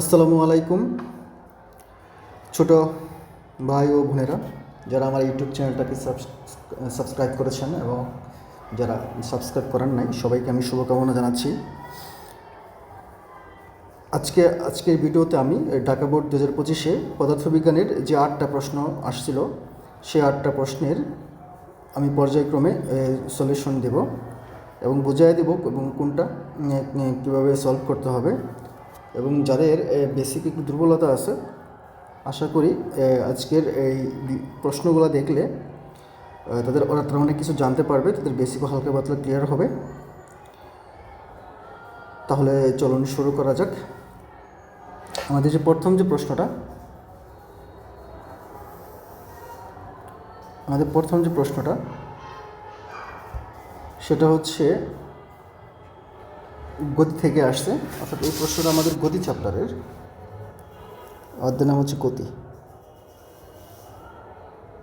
আসসালামু আলাইকুম। ছোট ভাই ও বোনেরা, যারা আমার ইউটিউব চ্যানেলটাকে সাবস্ক্রাইব করেছেন এবং যারা সাবস্ক্রাইব করেন নাই, সবাইকে আমি শুভকামনা জানাচ্ছি। আজকে, আজকের ভিডিওতে আমি ঢাকা বোর্ড দু হাজার পঁচিশে পদার্থবিজ্ঞানের যে আটটা প্রশ্ন আসছিল সেই আটটা প্রশ্নের আমি পর্যায়ক্রমে সলিউশন দেব এবং বুঝিয়ে দেব এবং কোনটা কীভাবে সলভ করতে হবে। এবং যাদের বেসিক একটু দুর্বলতা আছে, আশা করি আজকের এই প্রশ্নগুলো দেখলে তাদের ওরা তারা অনেক কিছু জানতে পারবে, তাদের বেসিকও হালকা পাতলা ক্লিয়ার হবে। তাহলে চলুন শুরু করা যাক। আমাদের যে প্রথম যে প্রশ্নটা, আমাদের প্রথম যে প্রশ্নটা, সেটা হচ্ছে গতি থেকে আসছে, অর্থাৎ এই প্রশ্নটা আমাদের গতি চ্যাপ্টারের অধ্যায় নাম হচ্ছে গতি।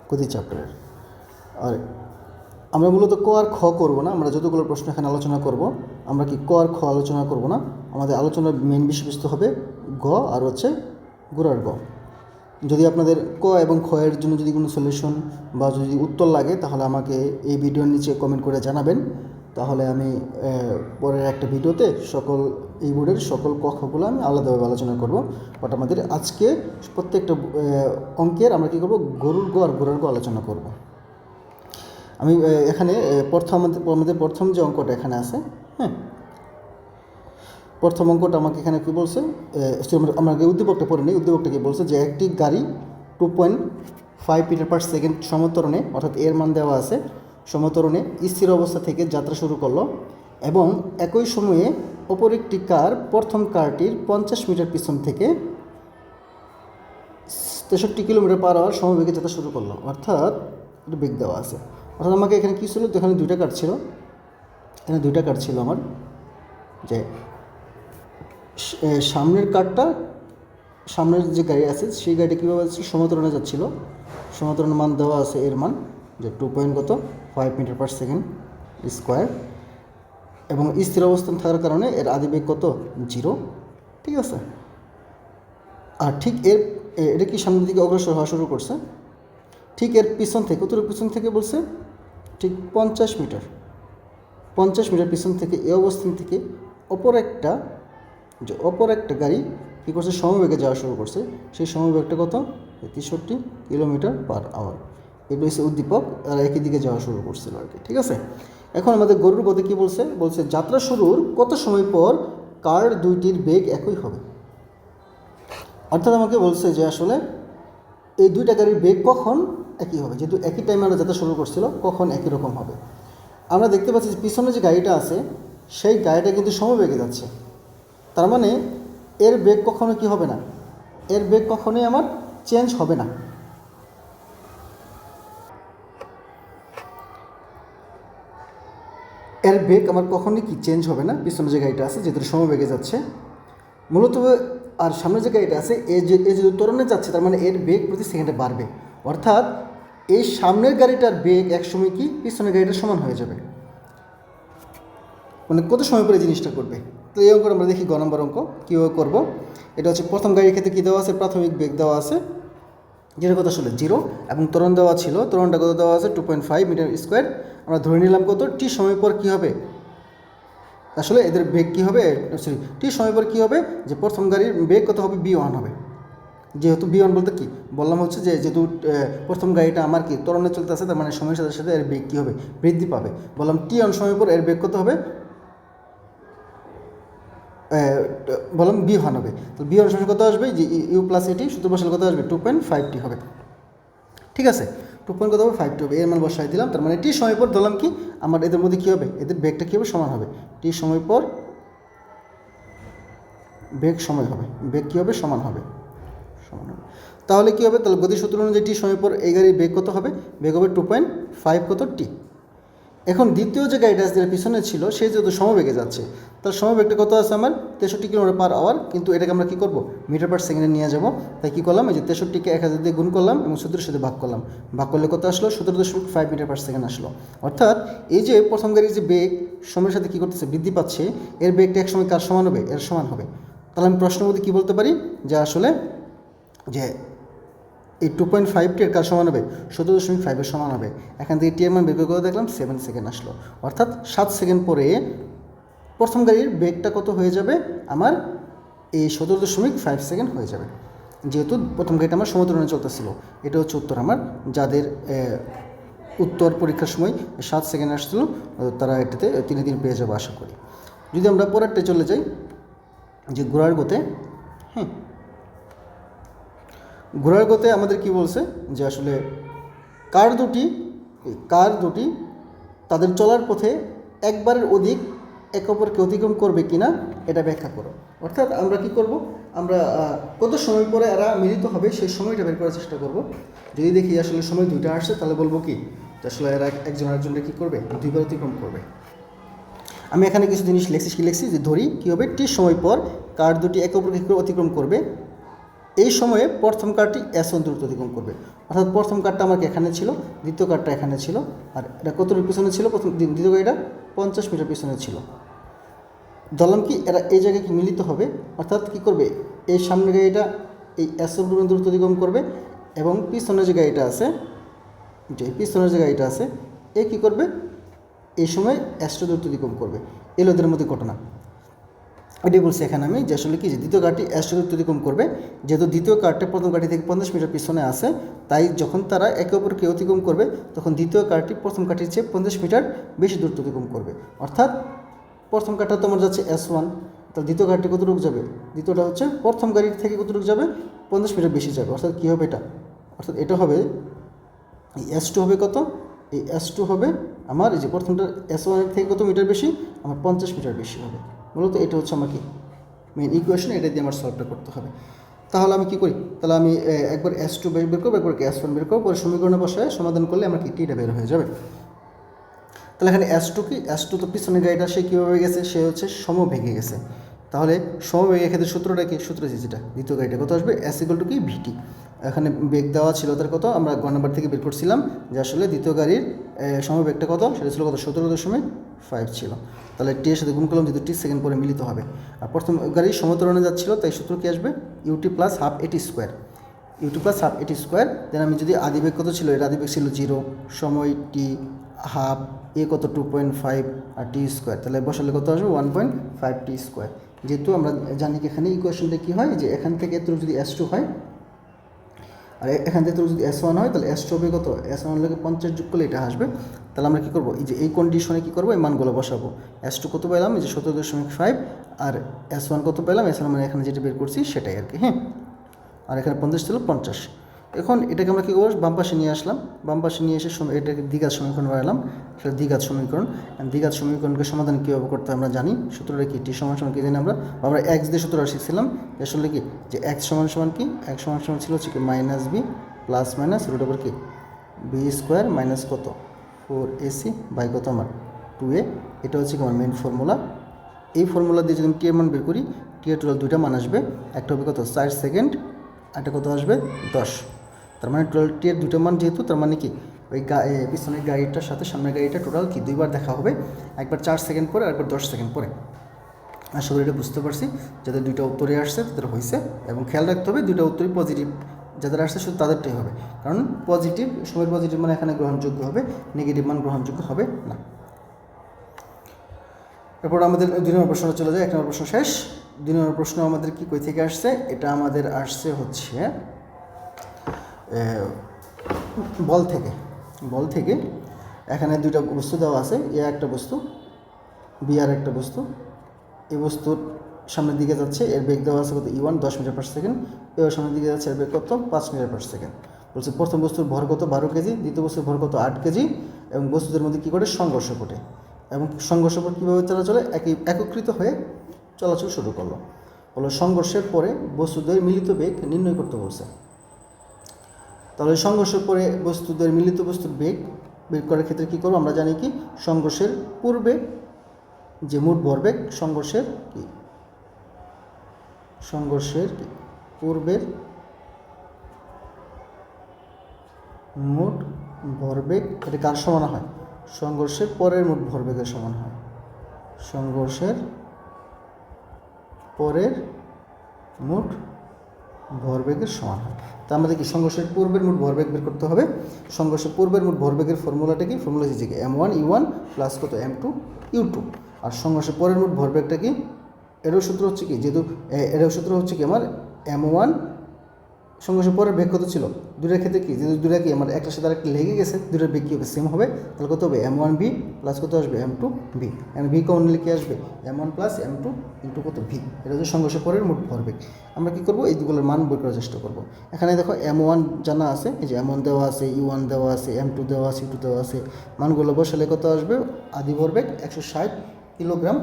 গতি চ্যাপ্টারের আর আমরা মূলত ক আর খ করব না, আমরা যতগুলো প্রশ্ন এখানে আলোচনা করব, আমরা কি ক আর খ আলোচনা করব না, আমাদের আলোচনার মেন বিষয়বস্তু হবে গ আর হচ্ছে গোড়ার গ। যদি আপনাদের ক এবং খ এর জন্য যদি কোনো সলিউশন বা যদি উত্তর লাগে, তাহলে আমাকে এই ভিডিওর নিচে কমেন্ট করে জানাবেন। তাহলে আমি পরের একটা ভিডিওতে সকল এই বোর্ডের সকল কক্ষগুলো আমি আলাদাভাবে আলোচনা করব। বাট আমাদের আজকে প্রত্যেকটা অঙ্কের আমরা কী করব? গরুর গো আর গোড়ার গো আলোচনা করব। আমি এখানে প্রথম, আমাদের প্রথম যে অঙ্কটা এখানে আছে হ্যাঁ? প্রথম অঙ্কটা আমাকে এখানে কী বলছে? আমাকে উদ্দীপকটা পড়ে নিই। উদ্দীপকটা কী বলছে যে একটি গাড়ি two point five metre per second সমতরণে, অর্থাৎ এর মান দেওয়া আছে সমতরণে স্থির অবস্থা থেকে যাত্রা শুরু করল এবং একই সময়ে অপর একটি কার প্রথম কারটির পঞ্চাশ মিটার পিছন থেকে তেষট্টি কিলোমিটার পার আওয়ার সমবেগে যাত্রা শুরু করল। অর্থাৎ এটা বেগ দেওয়া আছে। অর্থাৎ আমাকে এখানে কী ছিল? এখানে দুইটা কার ছিল। এখানে দুইটা কার ছিল আমার। যে সামনের কারটা, সামনের যে গাড়ি আছে, সেই গাড়িটা কীভাবে যাচ্ছে? সমতরণে যাচ্ছিল। সমতরণের মান দেওয়া আছে এর মান যে টু পয়েন্ট কত? Five metre per second square এবং স্থির অবস্থান থাকার কারণে এর আদিবেগ কত? জিরো ঠিক আছে? আর ঠিক এর এটা কি সামনের দিকে অগ্রসর হওয়া শুরু করছে? ঠিক এর পিছন থেকে কতটুকু পিছন থেকে বলছে, ঠিক পঞ্চাশ মিটার। পঞ্চাশ মিটার পিছন থেকে এ অবস্থান থেকে অপর একটা, যে অপর একটা গাড়ি কী করছে? সমবেগে যাওয়া শুরু করছে। সেই সমবেগটা কত? তেষট্টি কিলোমিটার পার আওয়ার এগুলো হচ্ছে উদ্দীপক আর একই দিকে যাওয়া শুরু করছিল আর কি, ঠিক আছে? এখন আমাদের গরুর গতি কী বলছে? বলছে যাত্রা শুরুর কত সময় পর কার দুইটির বেগ একই হবে? অর্থাৎ আমাকে বলছে যে আসলে এই দুইটা গাড়ির বেগ কখন একই হবে? যেহেতু একই টাইমে আমরা যাত্রা শুরু করছিল, কখন একই রকম হবে? আমরা দেখতে পাচ্ছি যে পিছনে যে গাড়িটা আছে, সেই গাড়িটা কিন্তু সমবেগে যাচ্ছে। তার মানে এর বেগ কখনো কি হবে না? এর বেগ কখনোই আমার চেঞ্জ হবে না। এর বেগ আমার কখনোই কি চেঞ্জ হবে না? পিছনে যে গাড়িটা আছে যেহেতু সমবেগে যাচ্ছে। মূলত আর সামনে যে গাড়িটা আছে, এ যে, এ যদি ত্বরণে যাচ্ছে, তার মানে এর বেগ প্রতি সেকেন্ডে বাড়বে। অর্থাৎ এই সামনের গাড়িটার বেগ একসময় কি পিছনের গাড়িটার সমান হয়ে যাবে? মানে কত সময় পরে জিনিসটা করবে? তো এই অঙ্কটা আমরা দেখি গ নম্বর অঙ্ক। কীভাবে করব? এটা হচ্ছে প্রথম গাড়ির ক্ষেত্রে কী দেওয়া আছে? প্রাথমিক বেগ দেওয়া আছে। যেটা কত আসলে? জিরো। এবং ত্বরণ দেওয়া ছিল, ত্বরণটা কত দেওয়া আছে? Two point five metre square. আমরা ধরে নিলাম কত? টি সময় পর কী হবে? আসলে এদের বেগ কী হবে? সরি টি সময় পর কী হবে? যে প্রথম গাড়ির বেগ কত হবে? বি ওয়ান হবে। যেহেতু বি ওয়ান বলতে কি? বললাম হচ্ছে যে, যেহেতু প্রথম গাড়িটা আমার কি ত্বরণে চলতে আছে, তার মানে সময়ের সাথে সাথে এর বেগ কী হবে? বৃদ্ধি পাবে। বললাম টি ওয়ান সময় পর এর বেগ কত হবে? বললাম বি ওয়ান হবে। তাহলে বি ওয়ান সময় কত আসবে? যে ইউ প্লাস এটি সূত্র বসালে কত আসবে? টু পয়েন্ট ফাইভ টি হবে। ঠিক আছে? টু পয়েন্ট কত হবে? ফাইভ টি হবে। এর মান বসাই দিলাম। তার মানে টি সময় পর ধরলাম কি? আমার এদের মধ্যে কী হবে? এদের বেগটা কী হবে? সমান হবে। টি সময় পর বেগ সময় হবে। বেগ কী হবে? সমান হবে। সমান হবে। তাহলে কী হবে? তাহলে গতি সূত্র অনুযায়ী টি সময় পর এই গাড়ির বেগ কত হবে? বেগ হবে টু পয়েন্ট ফাইভ কত টি এখন দ্বিতীয় যে গাড়িটা যেটা পিছনে ছিল, সে যেহেতু সমবেগে যাচ্ছে, তার সমবেগটা কত আছে আমার? তেষট্টি কিলোমিটার পার আওয়ার কিন্তু এটাকে আমরা কী করব? মিটার পার সেকেন্ডে নিয়ে যাব। তাই কী করলাম? এই যে তেষট্টিকে এক হাজার দিয়ে গুণ করলাম এবং সতেরোর সাথে ভাগ করলাম। ভাগ করলে কত আসলো? সতেরো দশমিক ফাইভ মিটার পার সেকেন্ড আসলো। অর্থাৎ এই যে প্রথম গাড়ির যে বেগ, সময়ের সাথে কী করতেছে? বৃদ্ধি পাচ্ছে। এর বেগটা এক সময় কার সমান হবে? এর সমান হবে। তাহলে আমি প্রশ্নের মধ্যে কী বলতে পারি? যে আসলে যে এই টু পয়েন্ট ফাইভ টি এর কার সমান হবে? সতেরো দশমিক ফাইভের সমান হবে। এখান থেকে টি মান বের করে দেখলাম সেভেন সেকেন্ড আসলো। অর্থাৎ সাত সেকেন্ড পরে প্রথম গাড়ির বেগটা কত হয়ে যাবে? আমার এই সতেরো দশমিক ফাইভ সেকেন্ড হয়ে যাবে। যেহেতু প্রথম গাড়িটা আমার সমুদ্রণে চলতেছিল, এটা হচ্ছে উত্তর আমার। যাদের উত্তর পরীক্ষার সময় সাত সেকেন্ড আসছিল, তারা এটাতে তিনে দিন পেয়ে যাবে, আশা করি। যদি আমরা পরেরটা চলে যাই, যে ঘোড়ার গতে হ্যাঁ ঘোড়ার গতে আমাদের কি বলছে? যে আসলে কার দুটি কার দুটি, তাদের চলার পথে একবারের অধিক এক অপরকে অতিক্রম করবে কিনা, এটা ব্যাখ্যা করো। অর্থাৎ আমরা কি করব? আমরা কত সময় পরে এরা মিলিত হবে, সেই সময়টা বের করার চেষ্টা করব। যদি দেখি আসলে সময় দুইটা আসছে, তাহলে বলব কি? আসলে এরা একজন আরেকজনকে কী করবে? দুইবার অতিক্রম করবে। আমি এখানে কিছু জিনিস লেখছি, কি লেখছি? যে ধরি, কী হবে? টি সময় পর কার দুটি একে অপরকে করে অতিক্রম করবে? এই সময়ে প্রথম কার্ডটি এস দ্রুত অতিক্রম করবে। অর্থাৎ প্রথম কার্ডটা আমার এখানে ছিল, দ্বিতীয় কার্ডটা এখানে ছিল। আর এটা কতটুকু পিছনে ছিল? প্রথম দ্বি- দ্বিতীয় গাড়িটা পঞ্চাশ মিটার পিছনে ছিল। ধরলাম কি এরা এই জায়গায় কি মিলিত হবে? অর্থাৎ কি করবে? এই সামনের গাড়িটা এই এস ওয়ান পর্যন্ত দ্রুত অতিক্রম করবে এবং পিছনের যে গাড়িটা আছে, যে পিছনের যে গাড়িটা আছে, এ কী করবে? এই সময় অ্যাস্ট্রো দ্রুত অতিক্রম করবে। এলোদের মধ্যে ঘটনা। এটাই বলছি এখানে আমি, যে আসলে কি, যে দ্বিতীয় কার্ডটি অ্যাস্ট্রো দ্রুত অতিক্রম করবে। যেহেতু দ্বিতীয় কার্ডটা প্রথম কার্ডটি থেকে পঞ্চাশ মিটার পিছনে আসে তাই যখন তারা একে অপরকে অতিক্রম করবে, তখন দ্বিতীয় কারটি প্রথম কার্ডটির চেয়ে পঞ্চাশ মিটার বেশি দূরত্ব অতিক্রম করবে। অর্থাৎ প্রথম কার্ডটা তোমার যাচ্ছে এস ওয়ান তাহলে দ্বিতীয় কার্ডটি কতটুকু যাবে? দ্বিতীয়টা হচ্ছে প্রথম গাড়ির থেকে কতটুকু যাবে? পঞ্চাশ মিটার বেশি যাবে। অর্থাৎ কী হবে এটা? অর্থাৎ এটা হবে, এই এস টু হবে কত? এই এস টু হবে আমার, এই যে প্রথমটা এস ওয়ানের থেকে কত মিটার বেশি? আমার পঞ্চাশ মিটার বেশি হবে। মূলত এটা হচ্ছে আমাকে মেন ইকুয়েশন এটা দিয়ে আমার সলভটা করতে হবে। তাহলে আমি কি করি? তাহলে আমি একবার এস টু বের করব, একবার এস ওয়ান বের করব, পরে সমীকরণে বসায় সমাধান করলে আমার কি টিটা বের হয়ে যাবে। তাহলে এখানে এস টু কি? এস টু তো পিছনে গাড়িটা সে কীভাবে গেছে? সে হচ্ছে সমভেগে গেছে। তাহলে সমবেগের ক্ষেত্রে সূত্রটা কি? সূত্র আছে যেটা, দ্বিতীয় গাড়িটা। কত আসবে? এস ইকুয়াল টু কি? ভিটি এখানে বেগ দেওয়া ছিল তার কত? আমরা গ নাম্বার থেকে বের করছিলাম, যে আসলে দ্বিতীয় গাড়ির সমবেগটা কত? সেটা ছিল কত? সতেরো দশমিক ফাইভ ছিল। তাহলে টি এর সাথে গুণ করলাম, যেহেতু টি সেকেন্ড পরে মিলিত হবে। আর প্রথম গাড়ির সমতরণে যাচ্ছিল, তাই সূত্র কি আসবে? UT plus half AT square UT plus half AT square then আমি যদি আদিবেগ কত ছিল? এর আদিবেগ ছিল জিরো সময় টি হাফ এ কত? টু পয়েন্ট ফাইভ আর টি স্কোয়ার তাহলে বসালে কত আসবে? One point five T square যেহেতু আমরা জানি কি এখানে ইকুয়েশনটা কী হয়? যে এখান থেকে এত যদি এস টু হয়, আর এখান থেকে যদি এস ওয়ান হয়, তাহলে এস টু হবে কত? এস ওয়ান লোকে পঞ্চাশ যোগ করলে এটা আসবে। তাহলে আমরা কী করব? এই যে এই কন্ডিশনে কী করব? এই মানগুলো বসাবো। এস টু কত পেলাম? এই যে সতেরো দশমিক ফাইভ আর এস ওয়ান কত পেলাম? এস ওয়ান মানে এখানে যেটা বের করছি, সেটাই আর কি হ্যাঁ? আর এখানে পঞ্চাশ ছিল পঞ্চাশ। এখন এটাকে আমরা কী করব? বাম পাশে নিয়ে আসলাম। বাম পাশে নিয়ে এসে এটাকে দ্বিঘাত সমীকরণ বানালাম। সেটা দ্বিঘাত সমীকরণ। দ্বিঘাত সমীকরণকে সমাধান কীভাবে করতে আমরা জানি। সূত্রটা কি? টি সমান সমান কী জানি আমরা? আমরা এক্স দিয়ে সূত্রটা শিখছিলাম। আসলে কি? যে এক্স সমান সমান কি? এক্স সমান সমান ছিল হচ্ছে কি minus B plus minus root over কি? বি স্কোয়ার মাইনাস কত? ফোর এসি বাই কত আমার? টু এ এটা হচ্ছে কি আমার মেন ফর্মুলা এই ফর্মুলা দিয়ে যদি আমি টি এর মান বের করি টি এর টোটাল দুইটা মান আসবে। একটা হবে কত? চার সেকেন্ড একটা কত আসবে? দশ। তার মানে টোটাল টি এর দুটো মান যেহেতু, তার মানে কি? ওই পিছনের গাড়িটার সাথে সামনের গাড়িটা টোটাল কি? দুইবার দেখা হবে, একবার চার সেকেন্ড পরে আর একবার দশ সেকেন্ড পরে। আশা করি এটা বুঝতে পারছি। যাদের দুইটা উত্তরে আসছে, তাদের হয়েছে এবং খেয়াল রাখতে হবে, দুইটা উত্তরই পজিটিভ যাদের আসছে, শুধু তাদেরটাই হবে। কারণ পজিটিভ সময়ের পজিটিভ মানে এখানে গ্রহণযোগ্য হবে নেগেটিভ মান গ্রহণযোগ্য হবে না। এরপর আমাদের দুই নম্বর প্রশ্নটা চলে যায়, এক নম্বর প্রশ্ন শেষ। দুই নম্বর প্রশ্ন আমাদের কি কই থেকে আসছে? এটা আমাদের আসছে হচ্ছে বল থেকে বল থেকে। এখানে দুইটা বস্তু দেওয়া আছে, এ একটা বস্তু, বি আর একটা বস্তু। এই বস্তুর সামনের দিকে যাচ্ছে, এর বেগ দেওয়া আছে কত? ই ওয়ান দশ মিটার পার সেকেন্ড এর সামনের দিকে যাচ্ছে, এর বেগ কত? পাঁচ মিটার পার সেকেন্ড বলছে, প্রথম বস্তুর ভর কত? বারো কেজি, দ্বিতীয় বস্তুর ভর কত? আট কেজি, এবং বস্তুদের মধ্যে কী করে সংঘর্ষ ঘটে। এবং সংঘর্ষ পর কীভাবে চলাচলে একই একত্রিত হয়ে চলাচল শুরু করল। হলো সংঘর্ষের পরে বস্তুদের মিলিত বেগ নির্ণয় করতে বলছে। তাহলে সংঘর্ষের পরে বস্তুদের, মিলিত বস্তুর বেগ বের করার ক্ষেত্রে কী করব? আমরা জানি কি? সংঘর্ষের পূর্বে যে মোট ভরবেগ সংঘর্ষের কি? সংঘর্ষের পূর্বের মোট ভরবেগ এটা কার সমান হয়? সংঘর্ষের পরের মোট ভরবেগের সমান হয়। সংঘর্ষের পরের মোট ভরবেগের সমান হয় তা আমাদের কি সংঘর্ষের পূর্বের মোট ভরবেগ বের করতে হবে। সংঘর্ষের পূর্বের মোট ভরবেগের ফর্মুলাটা কি? ফর্মুলা হচ্ছে কি? M one U one plus কত? এম টু ইউ টু আর সংঘর্ষের পরের মোট ভরবেগটা কি? এরও সূত্র হচ্ছে কি? যেহেতু এরও সূত্র হচ্ছে কি? আমার এম ওয়ান সংঘর্ষের পরের বেগ কত ছিল। দুটার ক্ষেত্রে কি? যেহেতু দুটা কি? আমার একটার সাথে আরেকটা লেগে গেছে দুটার বেগ কী হবে? সেম হবে। তাহলে কত হবে? এম ওয়ান বি প্লাস কত আসবে? M two B M V common কি আসবে? M one plus M two into কত ভি এটা হচ্ছে সংঘর্ষের পরের মোট ভরবেগ আমরা কী করব? এই দুগুলোর মান বের করার চেষ্টা করব। এখানে দেখো এম ওয়ান জানা আছে, এই যে এম ওয়ান দেওয়া আছে ইউ ওয়ান দেওয়া আছে এম টু দেওয়া আছে ইউ টু দেওয়া আছে। মানগুলো বসালে কত আসবে? আদি ভরবেগ একশো ষাট kilogram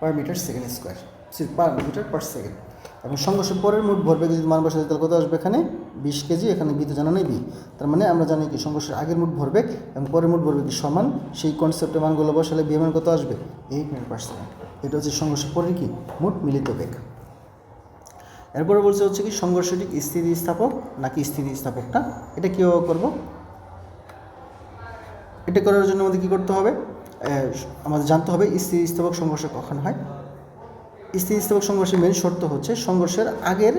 per metre second square per metre per second এবং সংঘর্ষের পরের মোট ভরবেগ যদি মান বসে তাহলে কত আসবে এখানে, বিশ কেজি, এখানে বি তো জানা নেই বি। তার মানে আমরা জানি কি সংঘর্ষের আগের মোট ভরবেগ এবং পরের মোট ভরবেগ সমান সেই কনসেপ্টে মানগুলো বসালে বি মান কত আসবে? এইট মিটার পার সেকেন্ড এটা হচ্ছে সংঘর্ষের পরের কি? মোট মিলিত বেগ। এরপরে বলছে হচ্ছে কি সংঘর্ষটি স্থিতিস্থাপক নাকি স্থিতিস্থাপক না এটা কীভাবে করব? এটা করার জন্য আমাদের কী করতে হবে? আমাদের জানতে হবে স্থিতিস্থাপক সংঘর্ষ কখন হয়। স্থিতিস্থাপক সংঘর্ষের মেন শর্ত হচ্ছে সংঘর্ষের আগের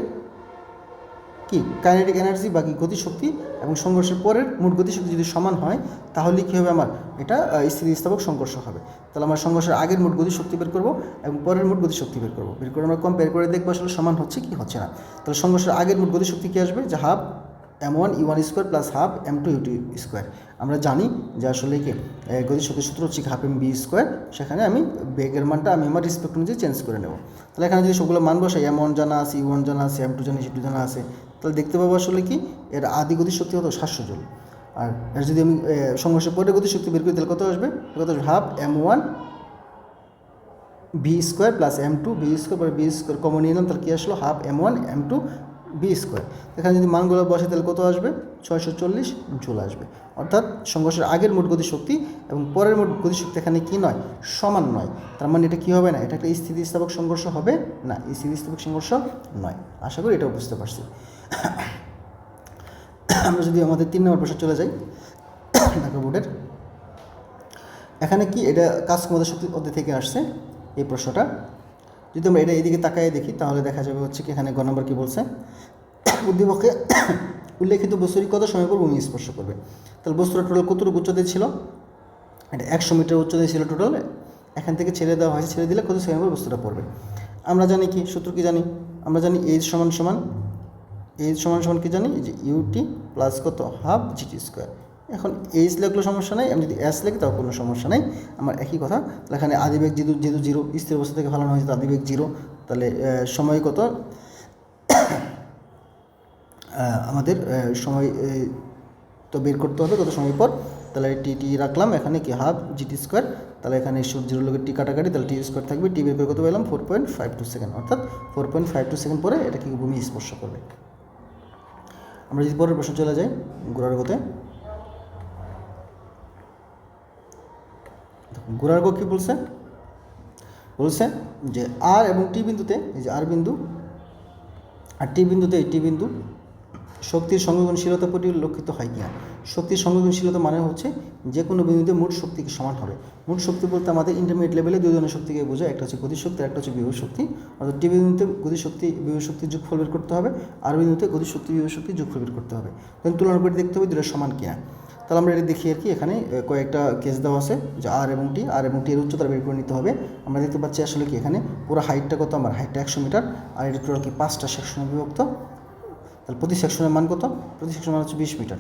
কি? কাইনেটিক এনার্জি বা কি? গতিশক্তি এবং সংঘর্ষের পরের মোট গতিশক্তি যদি সমান হয়, তাহলে কী হবে আমার? এটা স্থিতিস্থাপক সংঘর্ষ হবে। তাহলে আমরা সংঘর্ষের আগের মোট গতিশক্তি বের করব এবং পরের মোট গতিশক্তি বের করব। বের করে আমরা কম্পেয়ার করে দেখব আসলে সমান হচ্ছে কি হচ্ছে না। তাহলে সংঘর্ষের আগের মোট গতিশক্তি কী আসবে? যে half M one U one square plus half M two U two square আমরা জানি যে আসলে কি এ, গতিশক্তির সূত্র হচ্ছে হাফ এম বি স্কোয়ার সেখানে আমি বেগের মানটা আমি আমার রিসপেক্ট অনুযায়ী চেঞ্জ করে নেব। তাহলে এখানে যদি সবগুলো মান বসাই এম ওয়ান জানা আছে ইউ ওয়ান জানা আছে এম টু জানা টু জানা আছে তাহলে দেখতে পাবো আসলে কি এর আদি গতিশক্তি হতো সাতশো জুল। আর এর যদি আমি সংঘর্ষের পরে গতিশক্তি বের করি তাহলে কত আসবে? কত আসবে? Half M one B square plus M two B square B square common নিলাম তাহলে কী আসলো? Half M one M two B square এখানে যদি মানগুলো বসে, তাহলে কত আসবে? ছয়শো চল্লিশ জুল আসবে। অর্থাৎ সংঘর্ষের আগের মোট গতিশক্তি এবং পরের মোট গতিশক্তি এখানে কি নয়? সমান নয়। তার মানে এটা কী হবে না? এটা একটা স্থিতিস্থাপক সংঘর্ষ হবে না। স্থিতিস্থাপক সংঘর্ষ নয়। আশা করি এটাও বুঝতে পারছি। আমরা যদি আমাদের তিন নম্বর প্রশ্ন চলে যাই, ঢাকা বোর্ডের। এখানে কি? এটা কাজ ক্ষমতা শক্তি অধ্যায় থেকে আসছে এই প্রশ্নটা। যদি আমরা এটা এদিকে তাকায় দেখি, তাহলে দেখা যাবে হচ্ছে কি এখানে গ নম্বর কী বলছে? উদ্দীপকে উল্লেখিত বস্তুটি কত সময় পর ভূমি স্পর্শ করবে? তাহলে বস্তুটা টোটাল কতটুকু উচ্চতায় ছিল? এটা একশো মিটার উচ্চতায় ছিল টোটাল এখান থেকে ছেড়ে দেওয়া হয়েছে, ছেড়ে দিলে কত সময় পর বস্তুটা পড়বে? আমরা জানি কি, সূত্র কি জানি? আমরা জানি এইচ সমান সমান এইচ সমান সমান কি জানি? যে ইউটি প্লাস কত? হাফ জিটি স্কোয়ার এখন এইচ লিখলেও সমস্যা নেই, আমি যদি এস লিখি তাও কোনো সমস্যা নেই। আমার একই কথা, তাহলে এখানে আদিবেগ যেহেতু যেহেতু জিরো স্থির অবস্থা থেকে ফালানো হয়েছে আদিবেগ জিরো তাহলে সময় কত? আমাদের সময় তো বের করতে হবে কত সময় পর? তাহলে টি টি রাখলাম, এখানে কি হাফ জিটি স্কোয়ার তাহলে এখানে সব জিরো লোকের টি কাটাকাটি, তাহলে টি স্কোয়ার থাকবে টি বের করে কত পেলাম? Four point five two second অর্থাৎ four point five two second পরে এটা কি ভূমি স্পর্শ করবে। আমরা যদি পরের প্রশ্ন চলে যাই, গোড়ার গতে। গোড়ার গো কী বলছে? বলছে যে আর এবং টি বিন্দুতে, এই যে আর বিন্দু আর টি বিন্দুতে এই টি বিন্দু শক্তির সংবেদনশীলতা পরিলক্ষিত হয় কিনা? শক্তির সংবেদনশীলতা মানে হচ্ছে যে কোনো বিন্দুতে মোট শক্তিকে সমান হবে। মোট শক্তি বলতে আমাদের ইন্টারমিডিয়েট লেভেলে দুই ধরনের শক্তিকে বোঝায়। একটা হচ্ছে গতিশক্তি একটা হচ্ছে বিভব শক্তি। অর্থাৎ টি বিন্দুতে গতিশক্তি বিভব শক্তির যোগফল বের করতে হবে। আর বিন্দুতে গতিশক্তি বিভব শক্তির যোগফল বের করতে হবে। তখন তুলনা করে দেখতে হবে দুটো সমান কিনা। তাহলে আমরা এটা দেখি আর কি, এখানে কয়েকটা কেস দেওয়া আছে, যে আর এবং টি আর এবং টি এর উচ্চতা বের করে নিতে হবে। আমরা দেখতে পাচ্ছি আসলে কি এখানে পুরো হাইটটা কত, আমার হাইটটা একশো মিটার আর এটা টোটাল কি পাঁচটা সেকশনে বিভক্ত। তাহলে প্রতি সেকশনের মান কত? প্রতি সেকশনের মান হচ্ছে বিশ মিটার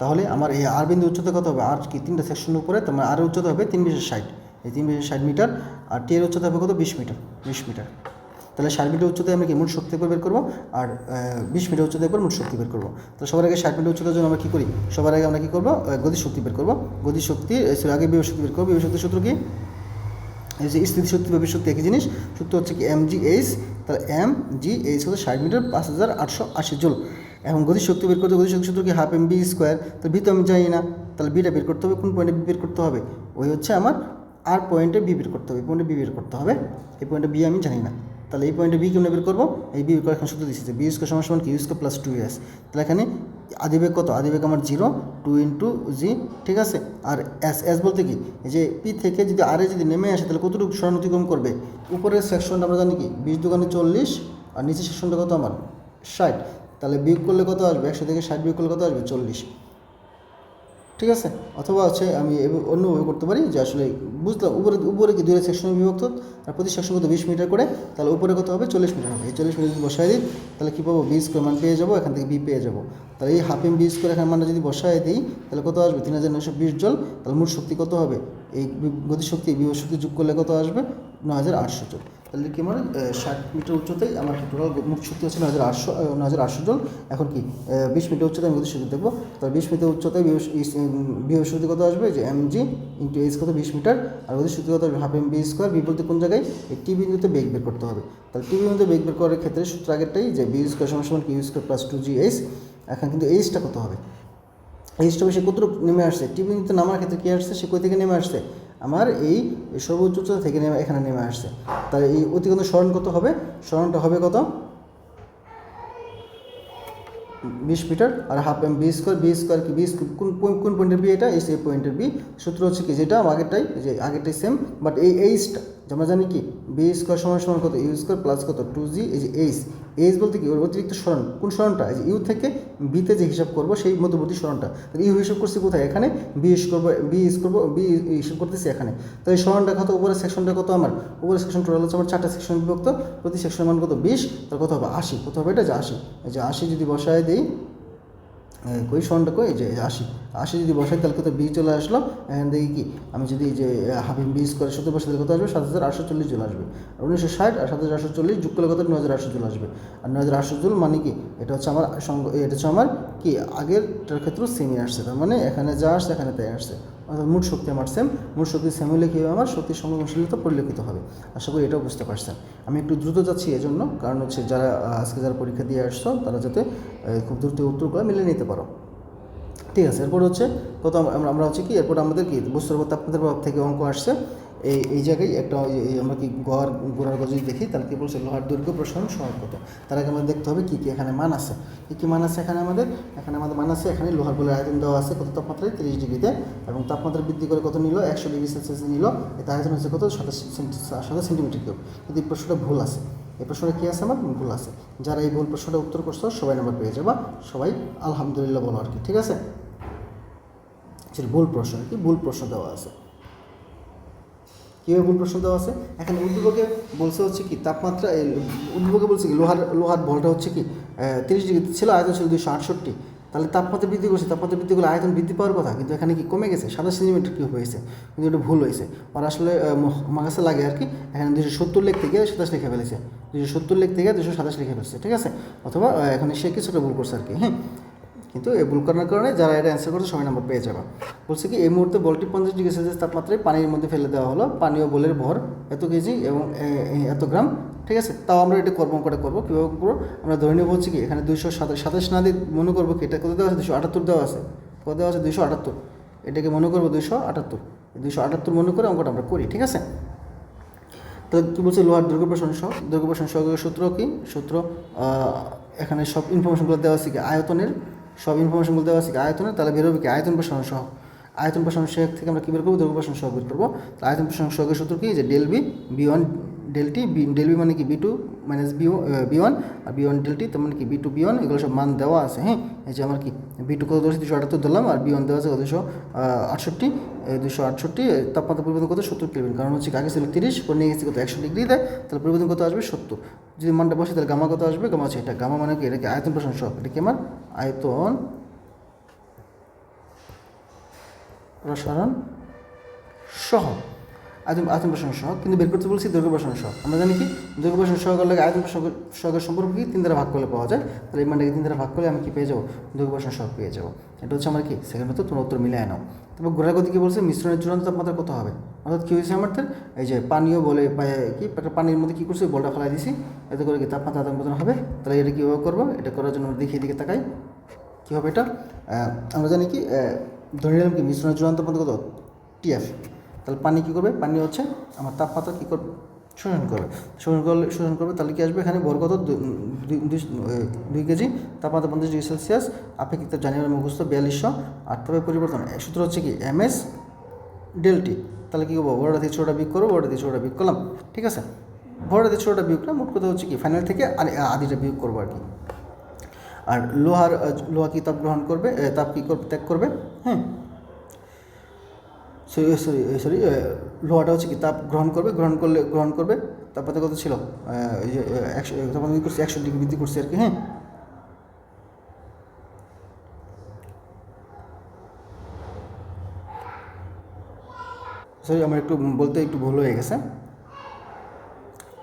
তাহলে আমার এই আর বিন্দু উচ্চতা কত হবে? আর কি, তিনটা সেকশনের উপরে, তার মানে আর উচ্চতা হবে তিন বিশের ষাট। এই তিন বিশের ষাট মিটার আর টি এর উচ্চতা হবে কত? বিশ মিটার বিশ মিটার তাহলে ষাট মিটার উচ্চতায় আমরা কি মোট শক্তি বের করব? আর বিশ মিটার উচ্চতায় করে মোট শক্তি বের করব। তো সবার আগে ষাট মিটার উচ্চতার জন্য আমরা কী করি? সবার আগে আমরা কী করব? আহ, গতিশক্তি বের করব। গতিশক্তি শক্তি আগে বিভব শক্তি বের করব। বিভব শক্তির সূত্র কি? এই যে শক্তি বা শক্তি একই জিনিস। সূত্র হচ্ছে কি এম জি এইচ। তাহলে এম জি এইচ হচ্ছে ষাট মিটার পাঁচ হাজার আটশো আশি জুল। এখন গতিশক্তি বের করতে গতিশক্তি সূত্র কি? Half M B square. তো বি তো আমি জানি না। তাহলে বিটা বের করতে হবে। কোন পয়েন্টে বি বের করতে হবে? ওই হচ্ছে আমার আর পয়েন্টে বি বের করতে হবে। পয়েন্টে বি বের করতে হবে। এই পয়েন্টে বি আমি জানি না। তাহলে এই পয়েন্টে বি কেমন বের করব? এই বি এখন সূত্র দিচ্ছি যে বি স্কোয়ার সমান সমান কি? U square plus two S তাহলে এখানে আদিবেগ কত? আদিবেগ আমার জিরো টু ইন্টু জি ঠিক আছে? আর এস এস বলতে কি? যে পি থেকে যদি আরে যদি নেমে আসে, তাহলে কতটুকু সরান অতিক্রম করবে? উপরের সেকশনটা আমরা জানি কি? বিশ দোকানে চল্লিশ, আর নিচের সেকশনটা কত আমার ষাট। তাহলে বিয়োগ করলে কত আসবে? একশো থেকে ষাট বিয়োগ করলে কত আসবে? চল্লিশ। ঠিক আছে? অথবা হচ্ছে আমি অন্যভাবে করতে পারি যে আসলে বুঝলাম উপরে উপরে কি দুই সেকশনে বিভক্ত, আর প্রতি সেকশন কত বিশ মিটার করে, তাহলে উপরে কত হবে? চল্লিশ মিটার হবে। এই চল্লিশ মিটার যদি বসায় দিই, তাহলে কী পাবো? বি স্কোয়ার মান পেয়ে যাব, এখান থেকে বি পেয়ে যাব। তাহলে এই হাফ এম বি স্কোয়ার এখানে মানটা যদি বসায় দিই, তাহলে কত আসবে? তিন হাজার নশো বিশ জল, তাহলে মোট শক্তি কত হবে? এই গতিশক্তি বিভব শক্তি যোগ করলে কত আসবে? ন হাজার আটশো জল। তাহলে কি আমার ষাট মিটার উচ্চতায় আমার টোটাল মোট শক্তি হচ্ছে ন হাজার আটশো ন হাজার আটশো জল এখন কি বিশ মিটার উচ্চতায় আমি গতিশক্তি দেখব। তাহলে বিশ মিটার উচ্চতায় বিভব শক্তি কত আসবে? যে এম জি ইন্টু এইচ কত বিশ মিটার। আর গতিশক্তি কত half M B square B বলতে কোন জায়গায়? এই টি বিন্দুতে বেগ বের করতে হবে। তাহলে টি বিন্দুতে বেগ বের করার ক্ষেত্রে সূত্র আগেরটাই যে বি স্কোয়ার সমান সমান Q square plus two G H এখন কিন্তু এইচটা কত হবে? এইচটা বেশি কতটুকু নেমে আসছে? টি বিন্দুতে নামার ক্ষেত্রে কী আসছে? সে কই থেকে নেমে আসছে? আমার এই সর্বোচ্চ উচ্চতা থেকে নেমে, এখানে নেমে আসছে। তাহলে এই অতিক্রান্ত স্মরণ কত হবে? স্মরণটা হবে কত? বিশ মিটার। আর half M B square B square কি? বি কোন কোন পয়েন্টের বি এটা? এই সেই পয়েন্টের বি। সূত্র হচ্ছে কি? যেটা আগেরটাই যে আগেরটাই সেম বাট এই এইচটা আমরা জানি কি? বি স্কোয়ার সমান সমান কত? ইউ স্কোয়ার প্লাস কত? টু জি এই যে এইচ এইচ বলতে কি? ওর অতিরিক্ত স্মরণ কোন স্মরণটা এই যে ইউ থেকে বিতে যে হিসাব করব, সেই মধ্যবর্তী স্মরণটা তাহলে ইউ হিসাব করছি কোথায়? এখানে। বি ইস করব বি ইস করব বি হিসাব করতেছি এখানে। তাহলে স্মরণটা কত? উপরে সেকশনটা কত আমার? উপরে সেকশন টোটাল হচ্ছে আমার চারটা সেকশন বিভক্ত। প্রতি সেকশনের মান কত? বিশ। তাহলে কত হবে? আশি। কত হবে? এটা যে আশি। এই যে আশি যদি বসায় দিই কই সনটা কই? যে আশি আশি যদি বসাই, তাহলে কত বি চলে আসলো। এখান থেকে কি? আমি যদি যে, হাফিম বিশ করে সত্তর বসে তাহলে কত আসবে? সাত হাজার আটশো চল্লিশ চলে আসবে। আর উনিশশো ষাট আর সাত হাজার আটশো চল্লিশ যুগ করলে কত? নয় হাজার আটশো চলে আসবে। আর নয় হাজার আটশো জুল মানে কি? এটা হচ্ছে আমার সঙ্গ এটা হচ্ছে আমার কি? আগেরটার ক্ষেত্রেও সেমই আসছে। তার মানে এখানে যা আসছে, এখানে তাই আসছে। অর্থাৎ মোট শক্তি আমার সেম মোট শক্তি সেম হলে কী হবে আমার? শক্তির সংবেদনশীলতা পরিলক্ষিত হবে। আশা করি এটাও বুঝতে পারছেন। আমি একটু দ্রুত যাচ্ছি এজন্য, কারণ হচ্ছে যারা আজকে যারা পরীক্ষা দিয়ে আসছো, তারা যাতে খুব দ্রুত উত্তরগুলো মিলে নিতে পারো। ঠিক আছে, এরপর হচ্ছে কত আমরা হচ্ছে কি, এরপর আমাদের কি, বস্তুর তাপমাত্রার প্রভাব থেকে অঙ্ক আসছে। এই এই জায়গায় একটা ওই আমরা কি গড় গোড়ার গজ যদি দেখি, তাহলে কি বলছে, লোহার দৈর্ঘ্য প্রসারণ সহগ কত তার আগে আমাদের দেখতে হবে কী কী এখানে মান আছে। কী কী মান আছে এখানে আমাদের? এখানে আমাদের মান আছে, এখানে লোহার বলে আয়তন দেওয়া আছে, কত তাপমাত্রায়? তিরিশ ডিগ্রিতে। এবং তাপমাত্রা বৃদ্ধি করে কত নিল? একশো ডিগ্রি সেলসিয়াস নিল। এতে আয়তন হচ্ছে কত? সাতাশ সাতাশ সেন্টিমিটার কিউব। কিন্তু এই প্রশ্নটা ভুল আছে, এই প্রশ্নটা কী আছে আমার? ভুল আছে। যারা এই ভুল প্রশ্নটা উত্তর করছ, সবাই নাম্বার পেয়ে যাবা। সবাই আলহামদুলিল্লাহ বলো আর কি, ঠিক আছে? ভুল প্রশ্ন, কি ভুল প্রশ্ন দেওয়া আছে। কীভাবে ভুল প্রশ্ন দেওয়া আছে? এখানে উদ্দীপকে বলছে হচ্ছে কি, তাপমাত্রা উদ্দীপকে বলছে কি, লোহার লোহার ভলটা হচ্ছে কি তিরিশ ডিগ্রি ছিল, আয়তন ছিল দুইশো আটষট্টি। তাহলে তাপমাত্রা বৃদ্ধি করছে, তাপমাত্রা বৃদ্ধি করলে আয়তন বৃদ্ধি পাওয়ার কথা, কিন্তু এখানে কি কমে গেছে? সাতাশ সেন্টিমিটার কি হয়েছে? কিন্তু এটা ভুল হয়েছে। আর আসলে আমার কাছে লাগে আর কি, এখানে দুশো সত্তর লেখ থেকে সাতাশ লিখে ফেলেছে। দুশো সত্তর লেখ থেকে দুশো সাতাশ লিখে ফেলছে, ঠিক আছে? অথবা এখানে সে কিছুটা ভুল করছে আর কি হ্যাঁ? কিন্তু এই ভুল করার কারণে যারা এটা অ্যান্সার করছে সবাই নাম্বার পেয়ে যাবে। বলছে কি, এই মুহূর্তে বলটি পঞ্চাশ ডিগ্রি সেলসিয়াস তাপমাত্রায় পানির মধ্যে ফেলে দেওয়া হলো। পানীয় বলের ভর এত কেজি এবং এত গ্রাম। ঠিক আছে? তাও আমরা এটা কর্ম করে করব। কীভাবে করব? আমরা ধরে নেব হচ্ছে কি, এখানে দুইশো সাতাশ না দিয়ে মনে করব কি, এটা কত দেওয়া আছে? দুশো আটাত্তর দেওয়া আছে। কত দেওয়া আছে? দুশো আটাত্তর। এটাকে মনে করব দুশো আটাত্তর। দুশো আটাত্তর মনে করে অঙ্কটা আমরা করি। ঠিক আছে? তাহলে কী বলছে লোহার সহগ দৈর্ঘ্য প্রসারণ সহগের সূত্র কি? সূত্র এখানে সব ইনফরমেশনগুলো দেওয়া আছে কি? আয়তনের সব ইনফরমেশন বলতে পারছি আয়তনে? তাহলে বেরোবে কি? আয়তন প্রসারণ সহ। আয়তন প্রসারণ সহ থেকে আমরা কী বের করব? দৈর্ঘ্য প্রসারণ সহ বের করব। আয়তন প্রসারণ সহ সূত্র কি? যে del B B one del T B del B মানে কি? B two minus B B one আর বি ওয়ান ডেল টি তার মানে কি? বি টু বি ওয়ান এগুলো সব মান দেওয়া আছে হ্যাঁ? এই যে আমার কি? বি টু কত ধরেছি? দুশো আটাত্তর দিলাম আর বি ওয়ান দেওয়া আছে দুশো আটষট্টি। দুশো আটষট্টি তাপমাত্রা পরিবর্তন কত? সত্তর কেলভিন কারণ হচ্ছে আগে ছিল তিরিশ, পরে নিয়ে গেছি কত? একশো ডিগ্রিতে তাহলে পরিবর্তন কত আসবে? সত্তর। যদি মানটা বসে, তাহলে গামা কত আসবে? গামা হচ্ছে এটা। গামা মানে কি? এটা কি আয়তন প্রসারণ সহ। এটা কি আমার? আয়তন প্রসারণ সহ। আয়তন আয়তন প্রসারণ সহ কিন্তু বের করতে বলছি, দৈর্ঘ্য প্রসারণ সহ। আমরা জানি কি, দৈর্ঘ্য প্রসারণ সহ করলে আয়তন প্রসারণ সহকের সম্পর্ক কি? তিন দ্বারা ভাগ করলে পাওয়া যায়। তাহলে এই মানটাকে তিন দ্বারা ভাগ করলে আমি কি পেয়ে যাব? দৈর্ঘ্য প্রসারণ সহ পেয়ে যাব। এটা হচ্ছে আমার কি? সেখানে তো তোমার উত্তর মিলিয়ে নাও। তারপর গোড়ার গতি কি বলছে, মিশ্রণের চূড়ান্ত তাপমাত্রা কত হবে? অর্থাৎ কী হয়েছে আমার এই যে পানীয় বলে কি পানির মধ্যে কী করছে? বলটা ফেলাই দিছি। এতে করে কি তাপমাত্রা আদান হবে? তাহলে এটা কীভাবে করব? এটা করার জন্য দেখি এদিকে তাকাই। কী হবে এটা? আমরা জানি কি ধরে নিলাম কি, মিশ্রণের চূড়ান্ত তাপমাত্রা কত? টিএফ তাহলে পানি কী করবে? পানি হচ্ছে আমার তাপমাত্রা কী করবে? শোষণ করবে। শোষণ করলে শোষণ করবে, তাহলে কি আসবে? এখানে দু- দুই- কেজি। তাপমাত্রা পঞ্চাশ ডিগ্রি সেলসিয়াস। আপেক্ষিক তাপ জানি আমরা মুখস্থ বিয়াল্লিশশো। আর তবে পরিবর্তন। সূত্র হচ্ছে কি? M S del T. তাহলে কী করব? বড়টা থেকে ছোটোটা বিক করব, বড়টা থেকে ছোটোটা বিক করলাম। ঠিক আছে? বড়টাতে ছোটোটা বিয়োগ না মোট কথা হচ্ছে কি? ফাইনাল থেকে আর আদিটা বিয়োগ করব আর কি। আর লোহার লোহা কি তাপ গ্রহণ করবে? তাপ কী করবে ত্যাগ করবে? হ্যাঁ। সরি সরি সরি লোহাটা হচ্ছে কি তাপ গ্রহণ করবে, গ্রহণ করলে, গ্রহণ করবে তাপমাত্রা কত ছিল একশো করছে একশো ডিগ্রি বৃদ্ধি করছে আর কি হ্যাঁ? সরি আমার একটু বলতে একটু ভুল হয়ে গেছে।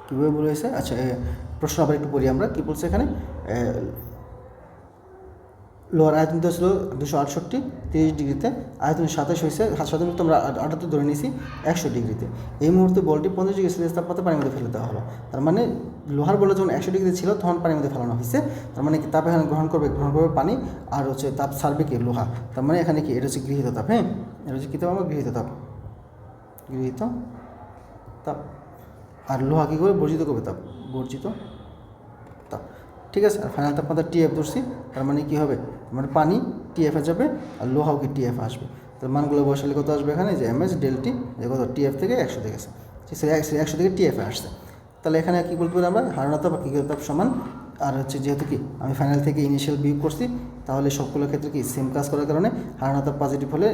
কীভাবে ভুল হয়েছে? আচ্ছা প্রশ্ন আবার একটু পড়ি আমরা, কী বলছে এখানে? এ, লোহার আয়তন দেওয়া ছিল দুশো আটষট্টি তিরিশ ডিগ্রিতে। আয়তন সাতাশ হয়েছে সাধারণত আমরা আট- আটাত্তর ধরে নিয়েছি একশো ডিগ্রিতে। এই মুহূর্তে বলটি পঞ্চাশ ডিগ্রি সেলসিয়াস তাপমাত্রা পানির মধ্যে ফেলে দেওয়া হলো। তার মানে লোহার বলে যখন একশো ডিগ্রি ছিল তখন পানির মধ্যে ফেলানো হয়েছে। তার মানে তাপ এখানে গ্রহণ করবে গ্রহণ করবে পানি আর হচ্ছে তাপ ছাড়বে কি লোহা। তার মানে এখানে কি এটা হচ্ছে গৃহীত তাপ হ্যাঁ? এটা হচ্ছে কী তাপ আমার গৃহীত তাপ। গৃহীত তাপ। আর লোহা কী করে বর্জিত করবে তাপ বর্জিত ঠিক আছে? আর ফাইনাল তাপমাত্রা টিএফ ধরছি, তার মানে কী হবে? মানে পানি টিএফে যাবে আর লোহাও কি টিএফ আসবে। তার মানগুলো বসালে কত আসবে এখানে? যে এম এস ডেলটি যে কত? টিএফ থেকে একশো থেকে গেছে ঠিক আছে একশো থেকে টিএফে আসছে। তাহলে এখানে কী বলতে পারি আমরা? আর কী তাপ সমান? আর হচ্ছে যেহেতু কি আমি ফাইনাল থেকে ইনিশিয়াল বিয়োগ করছি, তাহলে সবগুলো ক্ষেত্রে কি সেম কাজ করার কারণে হারানো তাপ পজিটিভ হলে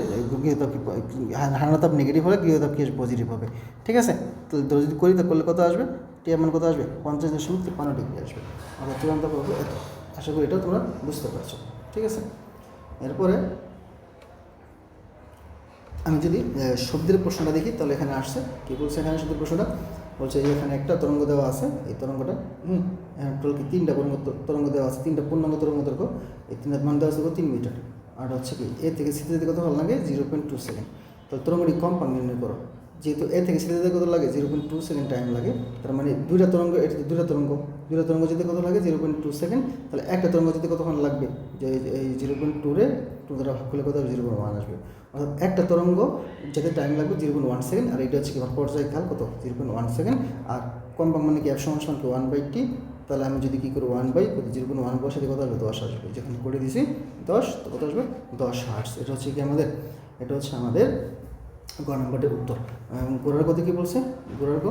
গৃহতাপ কি হারানো তাপ নেগেটিভ হলে গৃহতাপ কি পজিটিভ হবে? ঠিক আছে? তাহলে তো যদি করি তা করলে কত আসবে? টি এমন কত আসবে? পঞ্চাশ দশমিক তিপ্পান্ন ডিগ্রি আসবে। অর্থাৎ চূড়ান্ত পাবো এত। আশা করি এটা তোমরা বুঝতে পারছ। ঠিক আছে? এরপরে আমি যদি শব্দের প্রশ্নটা দেখি, তাহলে এখানে আসছে। কী বলছে এখানে শব্দের প্রশ্নটা? বলছে এখানে একটা তরঙ্গ দেওয়া আছে, এই তরঙ্গটা, হুম টোটাল কি তিনটা তরঙ্গ তরঙ্গ দেওয়া আছে, তিনটা পূর্ণাঙ্গ তরঙ্গ দৈর্ঘ্য। এই তিনটা মান দেওয়া আছে? তিন মিটার। আর হচ্ছে কি, এ থেকে সিতে কত ভালো লাগে, জিরো পয়েন্ট টু সেকেন্ড। তো তরঙ্গটি কম্পাঙ্ক নির্ণয় করো। যেহেতু এ থেকে সিতে যেতে কত লাগে? Zero point two second time লাগে। তার মানে দুইটা তরঙ্গ এটা দুইটা তরঙ্গ দুইটা তরঙ্গ যেতে কত লাগে? জিরো পয়েন্ট টু সেকেন্ড তাহলে একটা তরঙ্গ যেতে কতক্ষণ লাগবে? যে এই- জিরো পয়েন্ট টুরে টু দ্বারা ভাগ করলে কত জিরো পয়েন্ট ওয়ান আসবে। অর্থাৎ একটা তরঙ্গ যেতে টাইম লাগবে জিরো পয়েন্ট ওয়ান সেকেন্ড আর এটা হচ্ছে কি পর্যায়কাল, কত? জিরো পয়েন্ট ওয়ান সেকেন্ড আর কম্পাঙ্ক মানে কি? একশো সমান কি? ওয়ান বাই টি তাহলে আমি যদি কী করি? One by zero point one বসাতে কত আসবে? দশ আসবে। যেখানে করে দিছি, দশ, তো কত আসবে? দশ হার্টস এটা হচ্ছে কি আমাদের, এটা হচ্ছে আমাদের গ উত্তর। গোড়ার কথা কী বলছে? গোড়ার গ?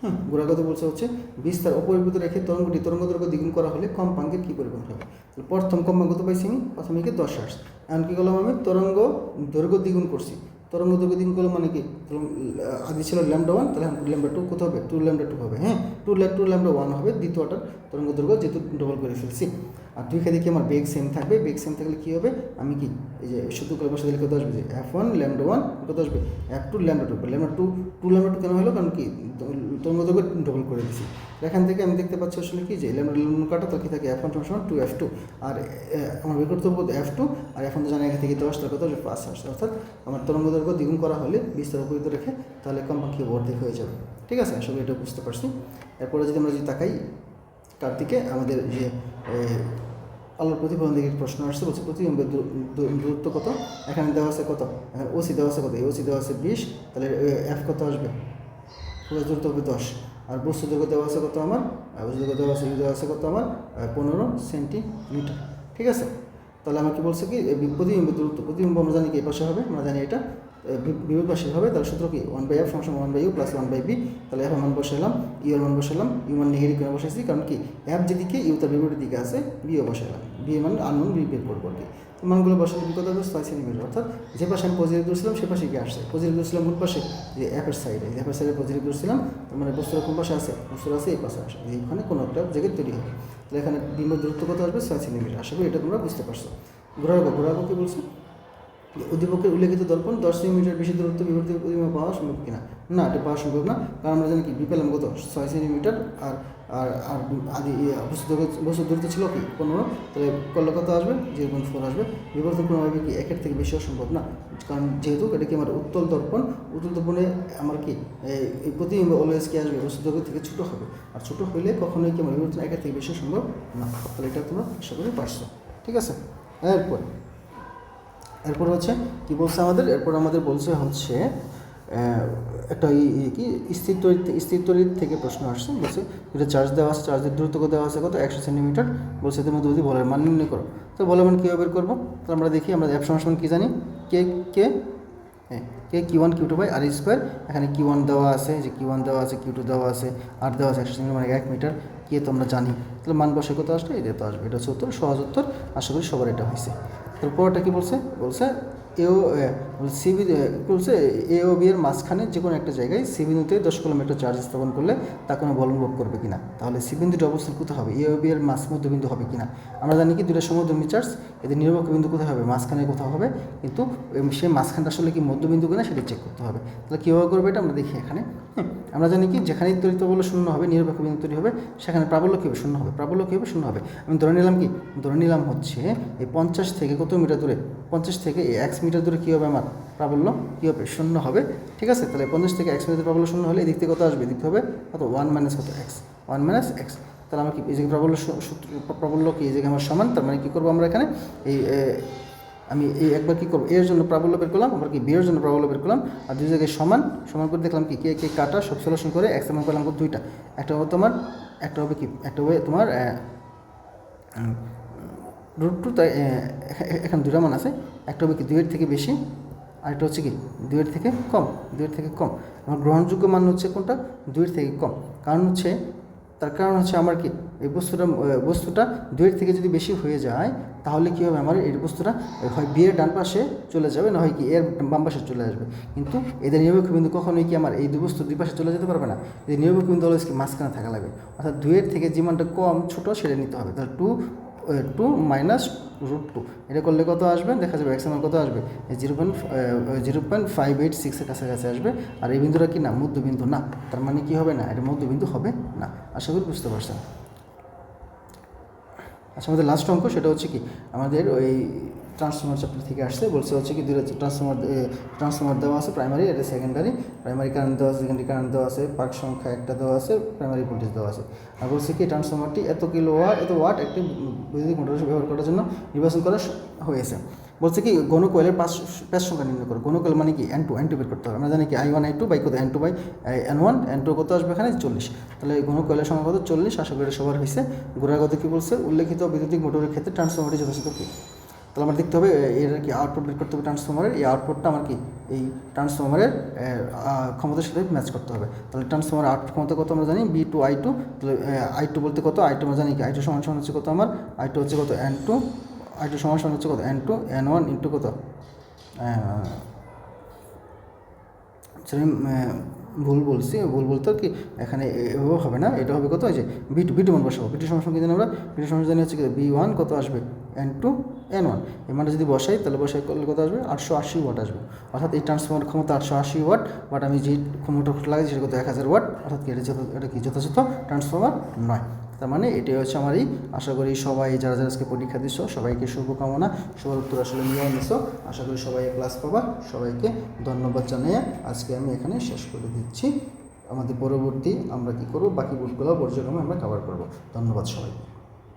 হ্যাঁ গোড়ার কথা বলছে হচ্ছে বিস্তার অপরিবৃত রেখে তরঙ্গটি তরঙ্গ দৈর্ঘ্য দ্বিগুণ করা হলে কম্পাঙ্কের কী পরিবর্তন হবে? প্রথম কম্পাঙ্ক তো পাইছি আমি প্রাথমিকে দশ হার্স এমন কী করলাম আমি তরঙ্গ দৈর্ঘ্য দ্বিগুণ করছি। তরঙ্গ দৈর্ঘ্য করলাম মানে কি? আগে ছিল ল্যামডা ওয়ান তাহলে ল্যামডা টু কোথাও হবে? টু ল্যামডা টু হবে হ্যাঁ? টু ল্যাম টু ল্যামডা ওয়ান হবে দ্বিতীয়টার তরঙ্গ দৈর্ঘ্য যেহেতু ডবল করে ফেলছি। আর দুই খেয়ে দেখি আমার বেগ সেম থাকবে বেগ সেম থাকলে কী হবে? আমি কি, এই যে শুধু করে বসে দিলে কত আসবে? যে এফ ওয়ান ল্যামডা ওয়ান কত আসবে? F two lambda two lambda two two lambda two কেন হলো? কারণ কি দৈর্ঘ্য ডবল করে দিছি। এখান থেকে আমি দেখতে পাচ্ছি আসলে কি যে ল্যামডা ল্যামডা কাটা তো কি থাকে এফ ওয়ান সমান টু এফ টু আর আমার বের করতে এফ টু আর এখন তো জানি এখান থেকে দশ তার কত পাঁচ আসছে অর্থাৎ আমার তরঙ্গ দ্বিগুণ করা হলে বিস্তার উপরিত রেখে তাহলে কম্পাঙ্ক কি অর্ধেক হয়ে যাবে। ঠিক আছে? আসলে এটা বুঝতে পারছি। এরপরে যদি আমরা যদি তাকাই, তার দিকে আমাদের যে আলোর প্রতিফলন দিকে প্রশ্ন আসছে, বলছে প্রতিবিম্বের দূর- দূর- দূরত্ব কত? এখানে দেওয়া আছে কত? ওসি দেওয়া আছে কত? এই ওসি দেওয়া আছে বিশ, তাহলে এফ কত আসবে? দূরত্ব হবে দশ। আর বস্তু দৈর্ঘ্য দেওয়া আছে কত আমার? আর বস্তু দৈর্ঘ্য দেওয়া আছে দেওয়া আছে কত আমার? পনেরো সেন্টিমিটার। ঠিক আছে? তাহলে আমার কি বলছে কি প্রতিবিম্ব দূরত্ব, প্রতিবিম্ব আমরা জানি কি এই পাশে হবে, আমরা জানি এটা। বিপরীত পাশে হবে, তাহলে সূত্র কি? ওয়ান বাই এফ সমান one by U plus one by B তাহলে এফ মান বসালাম ইউ এর মান বসালাম ইউ মান নেগেটিভ কেন বসাইছি, কারণ কি? এফ যেদিকে ইউ তার বিপরীত দিকে আছে বিও বসালাম বি মান আননোন বি বের করব আর কি। মানগুলো বসালে কত হবে ছয় অর্থাৎ যে পাশে আমি পজিটিভ দূরছিলাম সে পাশে গিয়ে আসছে। পজিটিভ দূরছিলাম কোন পাশে, যে অ্যাপের সাইডে অ্যাপের সাইডে পজিটিভ দূরছিলাম তার মানে বস্তুটা কোন পাশে আছে? বস্তুটা আছে এই পাশে আসে। এইখানে কোনো একটা জায়গায় তৈরি হবে। তাহলে এখানে বিম্ব দূরত্ব কত আসবে? ছয় সেন্টিমিটার আশা করি এটা তোমরা বুঝতে পারছ। ঘোরাবো ঘোরাবো কি বলছে? উদ্দীপকের উল্লেখিত দর্পণ দশ সেন্টিমিটার বেশি দূরত্ব বিপরীত প্রতিমা পাওয়া সম্ভব কিনা? না, এটা পাওয়া সম্ভব না। কারণ আমরা জানি কি বি পেলাম কত? ছয় সেন্টিমিটার আর আর আর আদি বস্তু দূরত্ব দূরত্ব ছিল কি? পনেরো। তাহলে করলে কত আসবে? জিরো পয়েন্ট আসবে। বিবর্তন কোনোভাবে কি? একের থেকে বেশি অসম্ভব, না? কারণ যেহেতু এটা কি আমার উত্তল দর্পণ, উত্তল দর্পণে আমার কি, এই- প্রতিবিম্ব অলওয়েজ কি আসবে? বস্তু দৈর্ঘ্য থেকে ছোটো হবে। আর ছোটো হইলে কখনোই কি আমার বিবর্তন একের থেকে বেশি সম্ভব না। তাহলে এটা তোমরা করি পারছ। ঠিক আছে? এরপর এরপর হচ্ছে কি বলছে আমাদের? এরপর আমাদের বলছে হচ্ছে একটা কি, স্থির তড়িৎ স্থির তড়িৎ থেকে প্রশ্ন আসছে, বলছে, এটা চার্জ দেওয়া আছে, চার্জের দ্রুত দেওয়া আছে কত? একশো সেন্টিমিটার? বলছে তুমি যদি বলের মান নির্ণয় করো। তো বলের মান কীভাবে বের করব? তো আমরা দেখি, আমরা অ্যাপ সমান কী জানি? কে কে হ্যাঁ K Q one Q two by R square এখানে কিউ ওয়ান দেওয়া আছে যে কিউ ওয়ান দেওয়া আছে কিউ টু দেওয়া আছে আর দেওয়া আছে, একশো মানে এক মিটার কে তো আমরা জানি। তাহলে মান বসে কত আসবে এটা তো আসবে, এটা হচ্ছে উত্তর, সহজ উত্তর, আশা করি সবার এটা হয়েছে। তারপরটা কি বলছে? বলছে এও সিবি বলছে এ ও বি এর মাঝখানে যে কোনো একটা জায়গায় সি বিন্দুতে দশ কিলোমিটার চার্জ স্থাপন করলে তা কোনো বল অনুভব করবে কিনা। তাহলে সি বিন্দুটা অবস্থান কোথায় হবে? এ ও বি এর মাঝ মধ্যবিন্দু হবে কিনা? আমরা জানি কি দুটো সমুদ্রমী চার্জ এদের নিরপেক্ষ বিন্দু কোথায় হবে? মাঝখানে কোথাও হবে। কিন্তু সে মাঝখানটা আসলে কি মধ্যবিন্দু কিনা সেটা চেক করতে হবে। তাহলে কীভাবে করবে এটা আমরা দেখি এখানে। হ্যাঁ আমরা জানি কি যেখানেই তরিত বলে শূন্য হবে, নিরপেক্ষ বিন্দু তৈরি হবে, সেখানে প্রাবল্য কী হবে? শূন্য হবে। প্রাবল্য কী হবে? শূন্য হবে। আমি ধরে নিলাম কি? ধরে নিলাম হচ্ছে এই পঞ্চাশ থেকে কত মিটার দূরে? পঞ্চাশ থেকে এক্স মিটার দূরে কী হবে আমার? প্রাবল্য কী হবে? শূন্য হবে। ঠিক আছে? তাহলে পঞ্চাশ থেকে এক্স মিটার প্রাবল্য শূন্য হলে এদিক থেকে কত আসবে? এদিক হবে কত? ওয়ান মাইনাস কত? এক্স ওয়ান মাইনাস এক্স তাহলে আমরা কি, এই যে প্রাবল্য প্রাবল্য কি, এই জায়গায় আমার সমান? তার মানে কী করব আমরা এখানে? এই আমি এই একবার কী করব? এর জন্য প্রাবল্য বের করলাম, আবার কি বিয়ের জন্য প্রাবল্য বের করলাম, আর দুই জায়গায় সমান সমান করে দেখলাম কি, কে কে, কাটা, সব সলিউশন করে এক সমান করলাম দুইটা। একটা হবে তোমার, একটা হবে কি, একটা হবে তোমার রুট টু তাই এখানে দুটা মান আছে, একটা হবে কি দুইয়ের থেকে বেশি, আরেকটা হচ্ছে কি, দুইয়ের থেকে কম, দুইয়ের থেকে কম। আমার গ্রহণযোগ্য মান হচ্ছে কোনটা? দুইয়ের থেকে কম। কারণ হচ্ছে তার কারণ হচ্ছে আমার কি, এই বস্তুটা বস্তুটা দুইয়ের থেকে যদি বেশি হয়ে যায়, তাহলে কী হবে আমার, এই বস্তুটা হয় বিয়ের ডান পাশে চলে যাবে, না হয় কি এর বাম পাশে চলে আসবে। কিন্তু এদের নিরপেক্ষ বিন্দু কখনোই কি আমার, এই দু বস্তু দুই পাশে চলে যেতে পারবে না। এদের নিরপেক্ষ বিন্দু অলওয়েজ কি মাঝখানে থাকা লাগবে। অর্থাৎ দুইয়ের থেকে যে মানটা কম, ছোটো, সেটা নিতে হবে। তাহলে two two minus root two. এটা করলে কত আসবে? দেখা যাবে এক্স কত আসবে? Zero point zero point five eight সিক্সের কাছাকাছি আসবে। আর এই বিন্দুটা কি না? মধ্যবিন্দু না। তার মানে কি হবে না? এটা মধ্যবিন্দু হবে না। আশা করি বুঝতে পারছেন। আচ্ছা আমাদের লাস্ট অঙ্ক সেটা হচ্ছে কি? আমাদের ওই ট্রান্সফর্মার চ্যাপ্টার থেকে আসছে, বলছে হচ্ছে কি দুটো ট্রান্সফর্মার ট্রান্সফর্মার দেওয়া আছে প্রাইমারি এটা সেকেন্ডারি প্রাইমারি কারেন্ট দেওয়া আছে সেকেন্ডারি কারেন্ট দেওয়া আছে পার্ক সংখ্যা একটা দেওয়া আছে প্রাইমারি ভোল্টেজ দেওয়া আছে। আর বলছে কি ট্রান্সফর্মারটি এত কিলো ওয়াট এত ওয়াট একটি বৈদ্যুতিক মোটর ব্যবহার করার জন্য নির্বাচন করা হয়েছে। বলছে কি গণকয়েলের পাঁচ প্যাস সংখ্যা নির্ণয় করো। গণকয়েল মানে কি? এন টু এন টু বের করতে হবে। আমরা জানি কি I one I two by কত? N two by N one N two কত আসবে এখানে? চল্লিশ। তাহলে এই গণকয়েলের সংখ্যা কত? চল্লিশ। আশা করি সবার হয়েছে। গোড়াগত কি বলছে? উল্লেখিত বৈদ্যুতিক মোটরের ক্ষেত্রে ট্রান্সফর্মারটি যথেষ্ট কি? তাহলে আমার দেখতে হবে এর কি আউটপুট বের করতে হবে ট্রান্সফর্মারের এই আউটপুটটা আমার কি এই ট্রান্সফর্মারের ক্ষমতার সাথে ম্যাচ করতে হবে তাহলে ট্রান্সফর্মার আউটপুট ক্ষমতা কত আমরা জানি বি টু আই টু তাহলে আই টু বলতে কত আই টু আমরা জানি কি আই টু সমান সমান হচ্ছে কত আমার আই টু হচ্ছে কত এন টু আই টু সমান সমান হচ্ছে কত N two N one into কত ভুল বলছি, ভুল বলতে কি এখানে এভাবে হবে না, এটা হবে কত হয়েছে? B two B two one বসাবো। বি টু সমস্যা কিন্তু আমরা? বি টু সমস্যা জানি হচ্ছে বি ওয়ান কত আসবে? এন টু এন ওয়ান এই মানে যদি বসাই, তাহলে বসাই করলে কত আসবে? আটশো আশি ওয়াট আসবে। অর্থাৎ এই ট্রান্সফর্মার ক্ষমতা আটশো আশি ওয়াট বাট আমি যে ক্ষমতা লাগাই সেটা কত? এক হাজার ওয়াট অর্থাৎ এটা যত এটা কি যথাযথ? ট্রান্সফর্মার নয়। তার মানে এটাই হচ্ছে আমার এই, আশা করি সবাই যারা যারা আজকে পরীক্ষা দিচ্ছ সবাইকে শুভকামনা, সবার উত্তর আসলে নিয়ে নিছ। আশা করি সবাই ক্লাস পাবা। সবাইকে ধন্যবাদ জানিয়ে আজকে আমি এখানে শেষ করে দিচ্ছি। আমাদের পরবর্তী আমরা কী করব? বাকি বুটগুলো পর্যায়ক্রমে আমরা কভার করব। ধন্যবাদ সবাইকে।